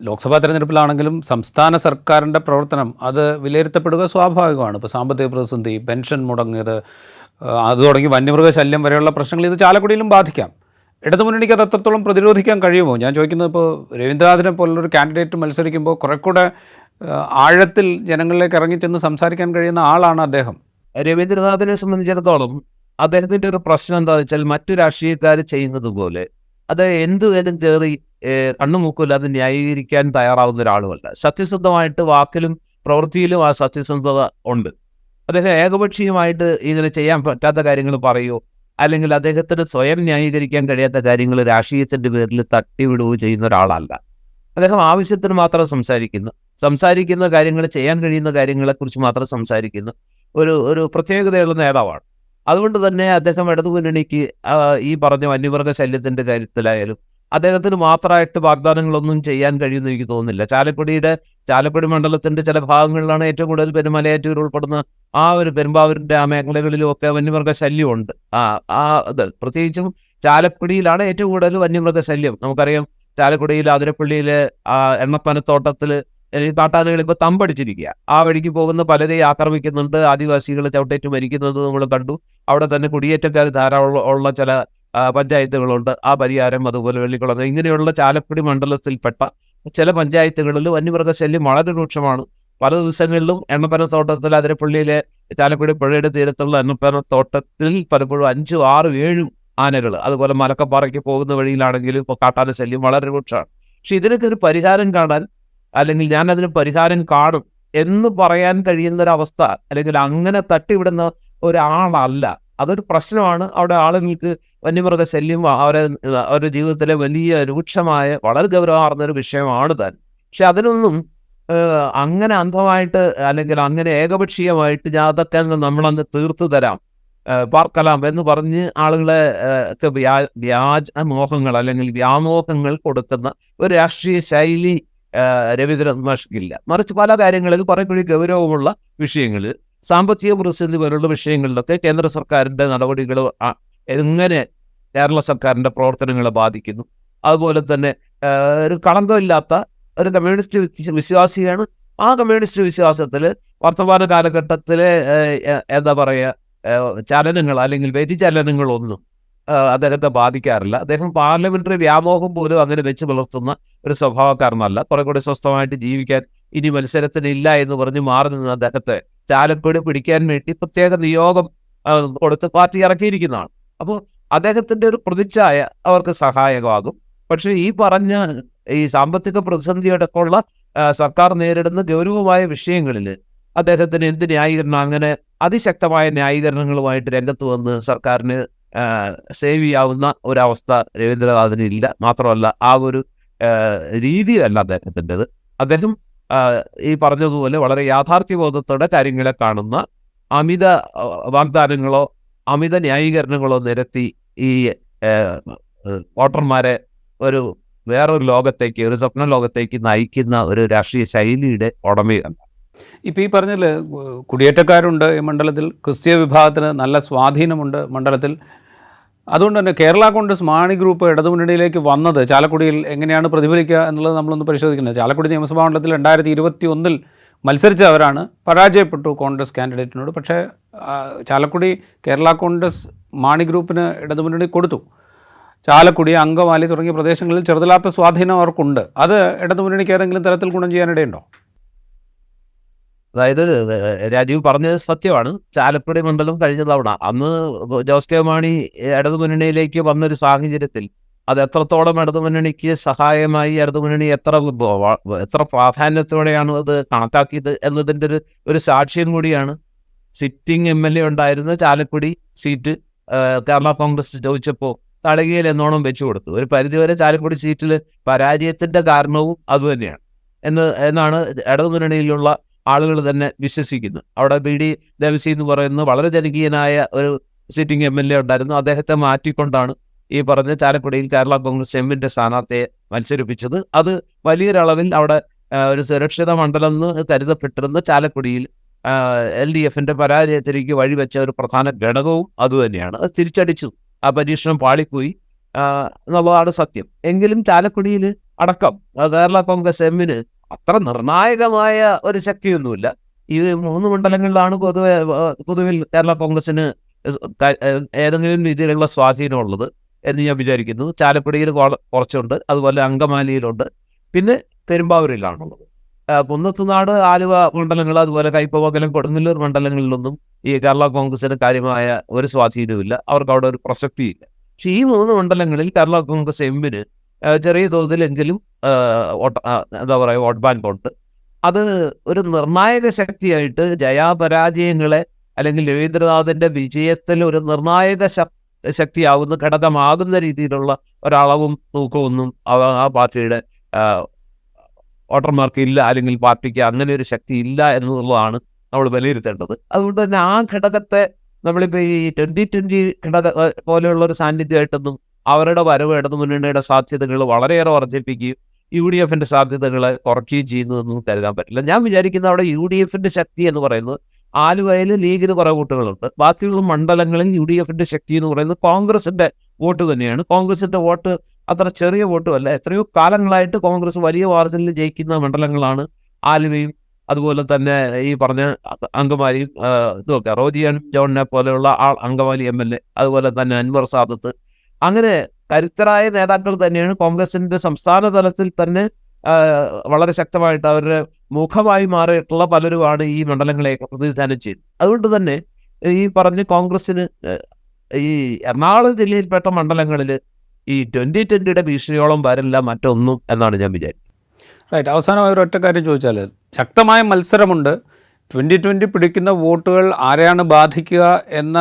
ലോക്സഭാ തെരഞ്ഞെടുപ്പിലാണെങ്കിലും സംസ്ഥാന സർക്കാരിന്റെ പ്രവർത്തനം അത് വിലയിരുത്തപ്പെടുക സ്വാഭാവികമാണ്. ഇപ്പോൾ സാമ്പത്തിക പ്രതിസന്ധി പെൻഷൻ മുടങ്ങിയത് അത് തുടങ്ങി വന്യമൃഗ ശല്യം വരെയുള്ള പ്രശ്നങ്ങൾ ഇത് ചാലക്കുടിയിലും ബാധിക്കാം. ഇടതുമുന്നണിക്ക് അത് അത്രത്തോളം പ്രതിരോധിക്കാൻ കഴിയുമോ? ഞാൻ ചോദിക്കുന്നത് ഇപ്പോൾ രവീന്ദ്രനാഥിനെ പോലുള്ളൊരു കാൻഡിഡേറ്റ് മത്സരിക്കുമ്പോൾ കുറെ കൂടെ ആ, ആഴത്തിൽ ജനങ്ങളിലേക്ക് ഇറങ്ങിച്ചെന്ന് സംസാരിക്കാൻ കഴിയുന്ന ആളാണ് അദ്ദേഹം. രവീന്ദ്രനാഥിനെ സംബന്ധിച്ചിടത്തോളം അദ്ദേഹത്തിന്റെ ഒരു പ്രശ്നം എന്താണെന്ന് വെച്ചാൽ മറ്റു രാഷ്ട്രീയക്കാർ ചെയ്യുന്നത് പോലെ അത് എന്തു ഏതും കയറി കണ്ണുമൂക്കില്ലാതെ ന്യായീകരിക്കാൻ തയ്യാറാവുന്ന ഒരാളുമല്ല. സത്യസന്ധമായിട്ട് വാക്കിലും പ്രവൃത്തിയിലും ആ സത്യസന്ധത ഉണ്ട്. അദ്ദേഹം ഏകപക്ഷീയമായിട്ട് ഇങ്ങനെ ചെയ്യാൻ പറ്റാത്ത കാര്യങ്ങൾ പറയുമോ അല്ലെങ്കിൽ അദ്ദേഹത്തിന് സ്വയം ന്യായീകരിക്കാൻ കഴിയാത്ത കാര്യങ്ങൾ രാഷ്ട്രീയത്തിന്റെ പേരിൽ തട്ടിവിടുകയോ ചെയ്യുന്ന ഒരാളല്ല. അദ്ദേഹം ആവശ്യത്തിന് മാത്രം സംസാരിക്കുന്നു. സംസാരിക്കുന്ന കാര്യങ്ങൾ ചെയ്യാൻ കഴിയുന്ന കാര്യങ്ങളെക്കുറിച്ച് മാത്രം സംസാരിക്കുന്നു. ഒരു ഒരു പ്രത്യേകതയുള്ള നേതാവാണ്. അതുകൊണ്ട് തന്നെ അദ്ദേഹം ഇടതു മുന്നണിക്ക് ഈ പറഞ്ഞ വന്യമൃഗ ശല്യത്തിന്റെ കാര്യത്തിലായാലും അദ്ദേഹത്തിന് മാത്രമായിട്ട് വാഗ്ദാനങ്ങളൊന്നും ചെയ്യാൻ കഴിയുമെന്ന് എനിക്ക് തോന്നുന്നില്ല. ചാലക്കുടിയുടെ ചാലക്കുടി മണ്ഡലത്തിന്റെ ചില ഭാഗങ്ങളിലാണ് ഏറ്റവും കൂടുതൽ പെരുമലയാറ്റൂർ ഉൾപ്പെടുന്ന ആ ഒരു പെരുമ്പാവൂരിന്റെ ആ മേഖലകളിലും ഒക്കെ വന്യമൃഗ ശല്യമുണ്ട്. ആ ആ അത് പ്രത്യേകിച്ചും ചാലക്കുടിയിലാണ് ഏറ്റവും കൂടുതൽ വന്യമൃഗ ശല്യം. നമുക്കറിയാം ചാലക്കുടിയിൽ ആ എണ്ണപ്പനത്തോട്ടത്തിൽ ഈ കാട്ടാനകൾ ഇപ്പൊ തമ്പടിച്ചിരിക്കുക ആ വഴിക്ക് പോകുന്ന പലരെയും ആക്രമിക്കുന്നുണ്ട്. ആദിവാസികൾ ചവിട്ടേറ്റ് മരിക്കുന്നത് നമ്മൾ കണ്ടു. അവിടെ തന്നെ കുടിയേറ്റക്കാർ ധാരാളം ഉള്ള ചില പഞ്ചായത്തുകളുണ്ട്. ആ പരിഹാരം അതുപോലെ വെള്ളിക്കുളം ഇങ്ങനെയുള്ള ചാലക്കുടി മണ്ഡലത്തിൽപ്പെട്ട ചില പഞ്ചായത്തുകളിൽ വന്യമൃഗ ശല്യം വളരെ രൂക്ഷമാണ്. പല ദിവസങ്ങളിലും എണ്ണപ്പനത്തോട്ടത്തിൽ അതിരപ്പള്ളിയിലെ ചാലക്കുടി പുഴയുടെ തീരത്തുള്ള എണ്ണപ്പനത്തോട്ടത്തിൽ പലപ്പോഴും അഞ്ചും ആറും ഏഴും ആനകൾ അതുപോലെ മലക്കപ്പാറയ്ക്ക് പോകുന്ന വഴിയിലാണെങ്കിലും ഇപ്പോൾ കാട്ടാന ശല്യം വളരെ രൂക്ഷമാണ്. പക്ഷെ ഇതിനൊക്കെ ഒരു പരിഹാരം കാണാൻ അല്ലെങ്കിൽ ഞാൻ അതിന് പരിഹാരം കാണും എന്ന് പറയാൻ കഴിയുന്ന ഒരു അവസ്ഥ അല്ലെങ്കിൽ അങ്ങനെ തട്ടിവിടുന്ന ഒരാളല്ല. അതൊരു പ്രശ്നമാണ്. അവിടെ ആളുകൾക്ക് വന്യമൃഗ ശല്യം അവരെ അവരുടെ ജീവിതത്തിലെ വലിയ രൂക്ഷമായ വളരെ ഗൗരവമാർന്ന ഒരു വിഷയമാണ് താൻ പക്ഷെ അതിനൊന്നും അങ്ങനെ അന്ധമായിട്ട് അല്ലെങ്കിൽ അങ്ങനെ ഏകപക്ഷീയമായിട്ട് ഞാൻ അതൊക്കെ നമ്മളന്ന് തീർത്തു തരാം. പാർക്കലാം എന്ന് പറഞ്ഞ് ആളുകളെ വ്യാജ വ്യാജ മോഹങ്ങൾ അല്ലെങ്കിൽ വ്യാമോഹങ്ങൾ കൊടുക്കുന്ന ഒരു രാഷ്ട്രീയ ശൈലി രവീന്ദ്രനാഥ് മാഷ്ക്കില്ല മറിച്ച് പല കാര്യങ്ങളിൽ കുറെ കൂടി ഗൗരവമുള്ള വിഷയങ്ങൾ സാമ്പത്തിക പ്രതിസന്ധി പോലുള്ള വിഷയങ്ങളിലൊക്കെ കേന്ദ്ര സർക്കാരിന്റെ നടപടികൾ എങ്ങനെ കേരള സർക്കാരിന്റെ പ്രവർത്തനങ്ങളെ ബാധിക്കുന്നു. അതുപോലെ തന്നെ ഒരു കളങ്കമില്ലാത്ത ഒരു കമ്മ്യൂണിസ്റ്റ് വിശ്വാസിയാണ്. ആ കമ്മ്യൂണിസ്റ്റ് വിശ്വാസത്തിൽ വർത്തമാന കാലഘട്ടത്തിലെ എന്താ പറയുക ചലനങ്ങൾ അല്ലെങ്കിൽ വ്യതിചലനങ്ങളൊന്നും അദ്ദേഹത്തെ ബാധിക്കാറില്ല. അദ്ദേഹം പാർലമെന്ററി വ്യാമോഹം പോലും അങ്ങനെ വെച്ച് പുലർത്തുന്ന ഒരു സ്വഭാവക്കാരനല്ല. കുറെ കൂടി സ്വസ്ഥമായിട്ട് ജീവിക്കാൻ ഇനി മത്സരത്തിന് ഇല്ല എന്ന് പറഞ്ഞ് മാറി നിന്ന് അദ്ദേഹത്തെ ചാലക്കുടി പിടിക്കാൻ വേണ്ടി പ്രത്യേക നിയോഗം കൊടുത്ത് പാർട്ടി ഇറക്കിയിരിക്കുന്നതാണ്. അപ്പോൾ അദ്ദേഹത്തിന്റെ ഒരു പ്രതിച്ഛായ അവർക്ക് സഹായകമാകും. പക്ഷേ ഈ പറഞ്ഞ ഈ സാമ്പത്തിക പ്രതിസന്ധിയടക്കമുള്ള ആ, സർക്കാർ നേരിടുന്ന ഗൗരവമായ വിഷയങ്ങളിൽ അദ്ദേഹത്തിന് എന്ത് ന്യായീകരണം അങ്ങനെ അതിശക്തമായ ന്യായീകരണങ്ങളുമായിട്ട് രംഗത്ത് വന്ന് സർക്കാരിന് സേവ് ചെയ്യാവുന്ന ഒരവസ്ഥ രവീന്ദ്രനാഥിന് ഇല്ല മാത്രമല്ല ആ ഒരു രീതിയിലല്ല രീതിയല്ല അദ്ദേഹത്തിന്റെത്. അദ്ദേഹം ഈ പറഞ്ഞതുപോലെ വളരെ യാഥാർത്ഥ്യബോധത്തോടെ കാര്യങ്ങളെ കാണുന്ന അമിത വാഗ്ദാനങ്ങളോ അമിത ന്യായീകരണങ്ങളോ നിരത്തി ഈ വോട്ടർമാരെ ഒരു വേറൊരു ലോകത്തേക്ക് ഒരു സ്വപ്ന ലോകത്തേക്ക് നയിക്കുന്ന ഒരു രാഷ്ട്രീയ ശൈലിയുടെ ഉടമയാണ്. ഇപ്പോൾ ഈ പറഞ്ഞതിൽ കുടിയേറ്റക്കാരുണ്ട് ഈ മണ്ഡലത്തിൽ ക്രിസ്തീയ വിഭാഗത്തിന് നല്ല സ്വാധീനമുണ്ട് മണ്ഡലത്തിൽ. അതുകൊണ്ട് തന്നെ കേരള കോൺഗ്രസ് മാണി ഗ്രൂപ്പ് ഇടതുമുന്നണിയിലേക്ക് വന്നത് ചാലക്കുടിയിൽ എങ്ങനെയാണ് പ്രതിഫലിക്കുക എന്നുള്ളത് നമ്മളൊന്ന് പരിശോധിക്കുന്നത് ചാലക്കുടി നിയമസഭാ മണ്ഡലത്തിൽ രണ്ടായിരത്തി ഇരുപത്തി ഒന്നിൽ മത്സരിച്ചവരാണ് പരാജയപ്പെട്ടു കോൺഗ്രസ് കാൻഡിഡേറ്റിനോട്. പക്ഷേ ചാലക്കുടി കേരള കോൺഗ്രസ് മാണി ഗ്രൂപ്പിന് ഇടതുമുന്നണി കൊടുത്തു. ചാലക്കുടി അങ്കമാലി തുടങ്ങിയ പ്രദേശങ്ങളിൽ ചെറുതലാത്ത സ്വാധീനം അവർക്കുണ്ട്. അത് ഇടതുമുന്നണിക്ക് ഏതെങ്കിലും തരത്തിൽ ഗുണം ചെയ്യാനിടയുണ്ടോ? അതായത് രാജീവ് പറഞ്ഞത് സത്യമാണ്. ചാലക്കുടി മണ്ഡലം കഴിഞ്ഞ തവണ അന്ന് ജോസ് കെ മാണി ഇടതുമുന്നണിയിലേക്ക് വന്നൊരു സാഹചര്യത്തിൽ അത് എത്രത്തോളം ഇടതുമുന്നണിക്ക് സഹായമായി ഇടതുമുന്നണി എത്ര എത്ര പ്രാധാന്യത്തോടെയാണ് അത് കണക്കാക്കിയത് എന്നതിന്റെ ഒരു ഒരു സാക്ഷ്യം കൂടിയാണ് സിറ്റിംഗ് എം എൽ എ ഉണ്ടായിരുന്ന ചാലക്കുടി സീറ്റ് കേരള കോൺഗ്രസ് ചോദിച്ചപ്പോൾ തടകയിൽ എന്നോണം വെച്ചു കൊടുത്തു. ഒരു പരിധിവരെ ചാലക്കുടി സീറ്റിൽ പരാജയത്തിന്റെ കാരണവും അതുതന്നെയാണ് എന്ന് എന്നാണ് ഇടതുമുന്നണിയിലുള്ള ആളുകൾ തന്നെ വിശ്വസിക്കുന്നു. അവിടെ ബി ഡി ദേവസി എന്ന് പറയുന്ന വളരെ ജനകീയനായ ഒരു സിറ്റിംഗ് എം എൽ എ ഉണ്ടായിരുന്നു. അദ്ദേഹത്തെ മാറ്റിക്കൊണ്ടാണ് ഈ പറഞ്ഞ ചാലക്കുടിയിൽ കേരള കോൺഗ്രസ് എമ്മിന്റെ സ്ഥാനാർത്ഥിയെ മത്സരിപ്പിച്ചത്. അത് വലിയൊരളവിൽ അവിടെ ഒരു സുരക്ഷിത മണ്ഡലം എന്ന് കരുതപ്പെട്ടിരുന്ന ചാലക്കുടിയിൽ എൽ ഡി എഫിന്റെ പരാജയത്തിലേക്ക് വഴിവെച്ച ഒരു പ്രധാന ഘടകവും അതുതന്നെയാണ് അത് തിരിച്ചടിച്ചു. ആ പരീക്ഷണം പാളിപ്പോയി. എന്നുള്ളതാണ് സത്യം. എങ്കിലും ചാലക്കുടിയിൽ അടക്കം കേരള കോൺഗ്രസ് എമ്മിന് അത്ര നിർണായകമായ ഒരു ശക്തിയൊന്നുമില്ല. ഈ മൂന്ന് മണ്ഡലങ്ങളിലാണ് പൊതുവെ പൊതുവിൽ കേരള കോൺഗ്രസിന് ഏതെങ്കിലും രീതിയിലുള്ള സ്വാധീനമുള്ളത് എന്ന് ഞാൻ വിചാരിക്കുന്നു. ചാലക്കുടിയിൽ കുറച്ചുണ്ട് അതുപോലെ അങ്കമാലിയിലുണ്ട്. പിന്നെ പെരുമ്പാവൂരിലാണുള്ളത്. കുന്നത്തുനാട് ആലുവ മണ്ഡലങ്ങൾ അതുപോലെ കൈപ്പമംഗലം കൊടുങ്ങല്ലൂർ മണ്ഡലങ്ങളിലൊന്നും ഈ കേരള കോൺഗ്രസിന് കാര്യമായ ഒരു സ്വാധീനവും ഇല്ല അവർക്ക് അവിടെ ഒരു പ്രസക്തിയില്ല. പക്ഷേ ഈ മൂന്ന് മണ്ഡലങ്ങളിൽ കേരള കോൺഗ്രസ് എമ്മിന് ചെറിയ തോതിലെങ്കിലും എന്താ പറയുക വോട്ട് ബാങ്ക് ഉണ്ട് അത് ഒരു നിർണായക ശക്തിയായിട്ട് ജയാപരാജയങ്ങളെ അല്ലെങ്കിൽ രവീന്ദ്രനാഥിന്റെ വിജയത്തിൽ ഒരു നിർണായക ശക്തിയാവുന്ന ഘടകമാകുന്ന രീതിയിലുള്ള ഒരളവും തൂക്കമൊന്നും ആ പാർട്ടിയുടെ വോട്ടർമാർക്ക് ഇല്ല അല്ലെങ്കിൽ പാർട്ടിക്ക് അങ്ങനെ ഒരു ശക്തി ഇല്ല എന്നുള്ളതാണ് നമ്മൾ വിലയിരുത്തേണ്ടത്. അതുകൊണ്ട് തന്നെ ആ ഘടകത്തെ നമ്മളിപ്പോൾ ഈ ട്വന്റി ട്വന്റി ഘടക പോലെയുള്ള ഒരു സാന്നിധ്യമായിട്ടൊന്നും അവരുടെ വരവ് ഇടതു മുന്നണിയുടെ സാധ്യതകൾ വളരെയേറെ വർദ്ധിപ്പിക്കുകയും യു ഡി എഫിന്റെ സാധ്യതകൾ കുറയ്ക്കുകയും ചെയ്യുന്നതെന്നും കരുതാൻ പറ്റില്ല. ഞാൻ വിചാരിക്കുന്ന അവിടെ യു ഡി എഫിന്റെ ശക്തി എന്ന് പറയുന്നത് ആലുവയിൽ ലീഗിന് കുറേ വോട്ടുകളുണ്ട്. ബാക്കിയുള്ള മണ്ഡലങ്ങളിൽ യു ഡി എഫിന്റെ ശക്തി എന്ന് പറയുന്നത് കോൺഗ്രസിന്റെ വോട്ട് തന്നെയാണ്. കോൺഗ്രസിന്റെ വോട്ട് അത്ര ചെറിയ വോട്ടുമല്ല. എത്രയോ കാലങ്ങളായിട്ട് കോൺഗ്രസ് വലിയ മാർജിനിൽ ജയിക്കുന്ന മണ്ഡലങ്ങളാണ് ആലുവയും അതുപോലെ തന്നെ ഈ പറഞ്ഞ അങ്കമാലിയും ഇതൊക്കെ റോജിയൻ ജോണിനെ പോലെയുള്ള ആൾ അങ്കമാലി എം എൽ എ അതുപോലെ തന്നെ അൻവർ സാദത്ത് അങ്ങനെ കരുത്തരായ നേതാക്കൾ തന്നെയാണ് കോൺഗ്രസിന്റെ സംസ്ഥാന തലത്തിൽ തന്നെ വളരെ ശക്തമായിട്ട് അവരുടെ മുഖമായി മാറിയിട്ടുള്ള പലരുമാണ് ഈ മണ്ഡലങ്ങളെ പ്രതിനിധാനം ചെയ്യുന്നത്. അതുകൊണ്ട് തന്നെ ഈ പറഞ്ഞ കോൺഗ്രസിന് ഈ എറണാകുളം ജില്ലയിൽപ്പെട്ട മണ്ഡലങ്ങളിൽ ഈ ട്വന്റി ട്വന്റിയുടെ ഭീഷണിയോളം വരില്ല മറ്റൊന്നും എന്നാണ് ഞാൻ വിചാരിക്കുന്നത്. റൈറ്റ് അവസാനമായി ഒരു ഒറ്റ കാര്യം ചോദിച്ചാൽ ശക്തമായ മത്സരമുണ്ട്. ട്വന്റി ട്വന്റി പിടിക്കുന്ന വോട്ടുകൾ ആരെയാണ് ബാധിക്കുക എന്ന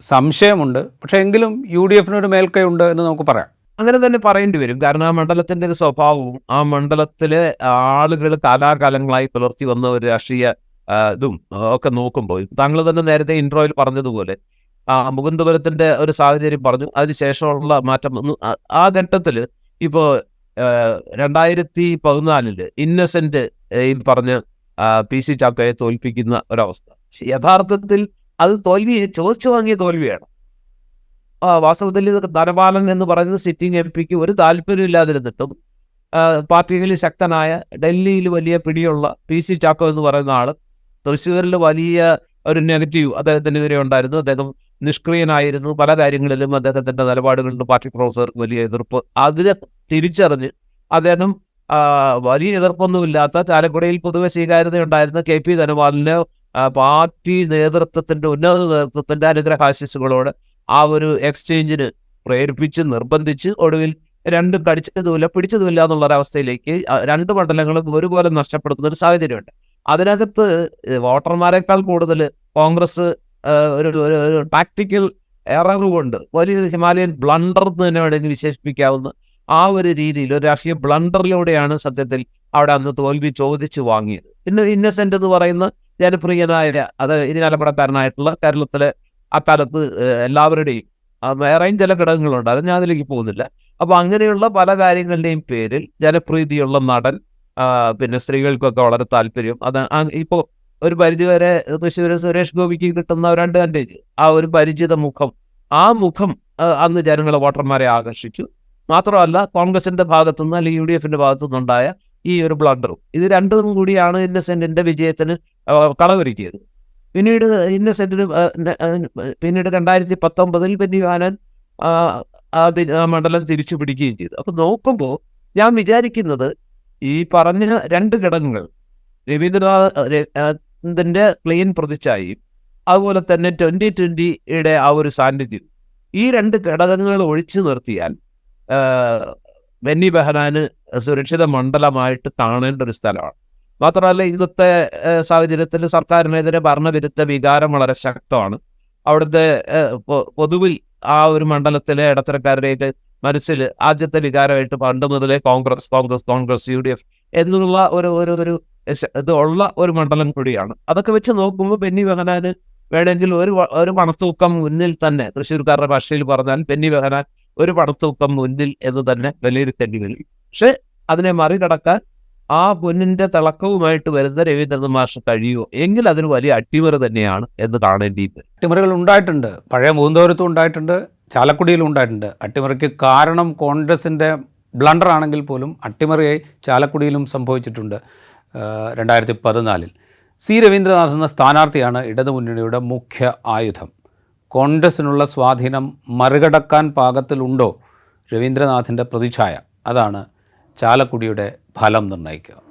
സംശയമുണ്ട്. പക്ഷേ എങ്കിലും യു ഡി എഫിനൊരു മേൽക്കൈ ഉണ്ട് എന്ന് നമുക്ക് പറയാം. അങ്ങനെ തന്നെ പറയേണ്ടി വരും. കാരണം ആ മണ്ഡലത്തിന്റെ ഒരു സ്വഭാവവും ആ മണ്ഡലത്തിലെ ആളുകൾ കാലാകാലങ്ങളായി പുലർത്തി വന്ന ഒരു രാഷ്ട്രീയ ഇതും ഒക്കെ നോക്കുമ്പോൾ താങ്കൾ തന്നെ നേരത്തെ ഇൻട്രോയിൽ പറഞ്ഞതുപോലെ ആ മുകുന്ദപുരത്തിന്റെ ഒരു സാഹചര്യം പറഞ്ഞു. അതിനുശേഷമുള്ള മാറ്റം ആ- ഘട്ടത്തിൽ ഇപ്പോൾ രണ്ടായിരത്തി പതിനാലിൽ ഇന്നസെന്റ് പറഞ്ഞ് പി സി ചാക്കോയെ തോൽപ്പിക്കുന്ന ഒരവസ്ഥ. യഥാർത്ഥത്തിൽ അത് തോൽവി ചോദിച്ചു വാങ്ങിയ തോൽവിയാണ്. വാസ്തവത്തിൽ ധനപാലൻ എന്ന് പറയുന്ന സിറ്റിംഗ് എം പിക്ക് ഒരു താല്പര്യമില്ലാതിരുന്നിട്ടും ആ, പാർട്ടിയിൽ ശക്തനായ ഡൽഹിയിൽ വലിയ പിടിയുള്ള പി സി ചാക്കോ എന്ന് പറയുന്ന ആൾ തൃശ്ശൂരിൽ വലിയ ഒരു നെഗറ്റീവ് അദ്ദേഹത്തിനെതിരെ ഉണ്ടായിരുന്നു. അദ്ദേഹം നിഷ്ക്രിയനായിരുന്നു. പല കാര്യങ്ങളിലും അദ്ദേഹത്തിന്റെ നിലപാടുകളിലും പാർട്ടി പ്രൊഫസർക്ക് വലിയ എതിർപ്പ്. അതിനെ തിരിച്ചറിഞ്ഞ് അദ്ദേഹം വലിയ എതിർപ്പൊന്നുമില്ലാത്ത ചാലക്കുടിയിൽ പൊതുവെ സ്വീകാര്യതയുണ്ടായിരുന്ന കെ പി ധനപാലിനെ പാർട്ടി നേതൃത്വത്തിന്റെ ഉന്നത നേതൃത്വത്തിന്റെ അനുഗ്രഹാശിസുകളോട് ആ ഒരു എക്സ്ചേഞ്ചിന് പ്രേരിപ്പിച്ച് നിർബന്ധിച്ച് ഒടുവിൽ രണ്ടും കടിച്ചതുമില്ല പിടിച്ചതുമില്ല എന്നുള്ള ഒരവസ്ഥയിലേക്ക് രണ്ട് മണ്ഡലങ്ങളും ഒരുപോലെ നഷ്ടപ്പെടുത്തുന്ന ഒരു സാഹചര്യമുണ്ട്. അതിനകത്ത് വോട്ടർമാരെക്കാൾ കൂടുതൽ കോൺഗ്രസ് ഒരു- ഒരു ടാക്ടിക്കൽ എറർ കൊണ്ട് വലിയൊരു ഹിമാലയൻ ബ്ലണ്ടർ എന്ന് തന്നെ വേണമെങ്കിൽ വിശേഷിപ്പിക്കാവുന്ന ആ ഒരു രീതിയിൽ ഒരു രാഷ്ട്രീയ ബ്ലണ്ടറിലൂടെയാണ് സത്യത്തിൽ അവിടെ അന്ന് തോൽവി ചോദിച്ചു വാങ്ങിയത്. പിന്നെ ഇന്നസെന്റ് എന്ന് പറയുന്ന ജനപ്രിയനായ അത് ഇരിഞ്ഞാലപ്പുഴക്കാരനായിട്ടുള്ള കേരളത്തിലെ അക്കാലത്ത് എല്ലാവരുടെയും വേറെയും ചില ഘടകങ്ങളുണ്ട്. അത് ഞാൻ അതിലേക്ക് പോകുന്നില്ല. അപ്പൊ അങ്ങനെയുള്ള പല കാര്യങ്ങളുടെയും പേരിൽ ജനപ്രീതിയുള്ള നടൻ പിന്നെ സ്ത്രീകൾക്കൊക്കെ വളരെ താല്പര്യം. അത് ഇപ്പോൾ ഇപ്പോ ഒരു പരിചയവരെ തൃശ്ശൂർ സുരേഷ് ഗോപിക്ക് കിട്ടുന്ന ഒരു അഡ്വാന്റേജ് ആ ഒരു പരിചിത മുഖം ആ മുഖം അന്ന് ജനങ്ങളെ വോട്ടർമാരെ ആകർഷിച്ചു. മാത്രമല്ല കോൺഗ്രസിന്റെ ഭാഗത്തുനിന്ന് അല്ലെങ്കിൽ യു ഡി എഫിന്റെ ഭാഗത്തുനിന്നുണ്ടായ ഈ ഒരു ബ്ലണ്ടറും ഇത് രണ്ടും കൂടിയാണ് ഇന്നസെന്റിന്റെ വിജയത്തിന് കളവൊരുക്കിയത് പിന്നീട് ഇന്നസെന്റിന് പിന്നീട് രണ്ടായിരത്തി പത്തൊമ്പതിൽ ബെന്നിവാനൻ ആ, മണ്ഡലം തിരിച്ചു പിടിക്കുകയും ചെയ്തു. അപ്പൊ നോക്കുമ്പോൾ ഞാൻ വിചാരിക്കുന്നത് ഈ പറഞ്ഞ രണ്ട് ഘടകങ്ങൾ രവീന്ദ്രനാഥിന്റെ ക്ലീൻ പ്രതിച്ഛായയും അതുപോലെ തന്നെ ട്വന്റി ട്വന്റിയുടെ ആ ഒരു സാന്നിധ്യം ഈ രണ്ട് ഘടകങ്ങൾ ഒഴിച്ചു നിർത്തിയാൽ ബെന്നി ബെഹനാന് സുരക്ഷിത മണ്ഡലമായിട്ട് കാണേണ്ട ഒരു സ്ഥലമാണ്. മാത്രമല്ല ഇന്നത്തെ സാഹചര്യത്തിൽ സർക്കാരിനെതിരെ ഭരണവിരുദ്ധ വികാരം വളരെ ശക്തമാണ്. അവിടുത്തെ പൊതുവിൽ ആ ഒരു മണ്ഡലത്തിലെ ഇടത്തരക്കാരുടെയൊക്കെ മനസ്സിൽ ആദ്യത്തെ വികാരമായിട്ട് പണ്ട് മുതലേ Congress Congress Congress U D F എന്നുള്ള ഒരു ഒരു ഒരു ഇത് ഉള്ള ഒരു മണ്ഡലം കൂടിയാണ്. അതൊക്കെ വെച്ച് നോക്കുമ്പോൾ ബെന്നി ബെഹനാന് വേണമെങ്കിൽ ഒരു ഒരു പണത്തൂക്കം മുന്നിൽ തന്നെ തൃശ്ശൂർക്കാരുടെ ഭാഷയിൽ പറഞ്ഞാൽ ബെന്നി ബെഹനാൻ ഒരു പണത്തൂക്കം മുന്നിൽ എന്ന് തന്നെ വിലയിരുത്തേണ്ടി വരും. പക്ഷെ അതിനെ മറികടക്കാൻ ആ പൊന്നിന്റെ തിളക്കവുമായിട്ട് വരുന്ന രവീന്ദ്രനാഥ് മാഷ് കഴിയുമോ? എങ്കിൽ അതിന് വലിയ അട്ടിമറി തന്നെയാണ് എന്ന് കാണേണ്ടി അട്ടിമറികൾ ഉണ്ടായിട്ടുണ്ട്. പഴയ മൂന്തോരത്തും ഉണ്ടായിട്ടുണ്ട്. ചാലക്കുടിയിലും ഉണ്ടായിട്ടുണ്ട്. അട്ടിമറിക്ക് കാരണം കോൺഗ്രസിന്റെ ബ്ലണ്ടർ ആണെങ്കിൽ പോലും അട്ടിമറിയായി ചാലക്കുടിയിലും സംഭവിച്ചിട്ടുണ്ട് രണ്ടായിരത്തി പതിനാലിൽ സി രവീന്ദ്രനാഥ് എന്ന സ്ഥാനാർത്ഥിയാണ് ഇടതുമുന്നണിയുടെ മുഖ്യ ആയുധം. കോൺഗ്രസിനുള്ള സ്വാധീനം മറികടക്കാൻ പാകത്തിലുണ്ടോ? രവീന്ദ്രനാഥിന്റെ പ്രതിച്ഛായ. അതാണ് ചാലക്കുടിയുടെ ഫലം നിർണയിക്കുക.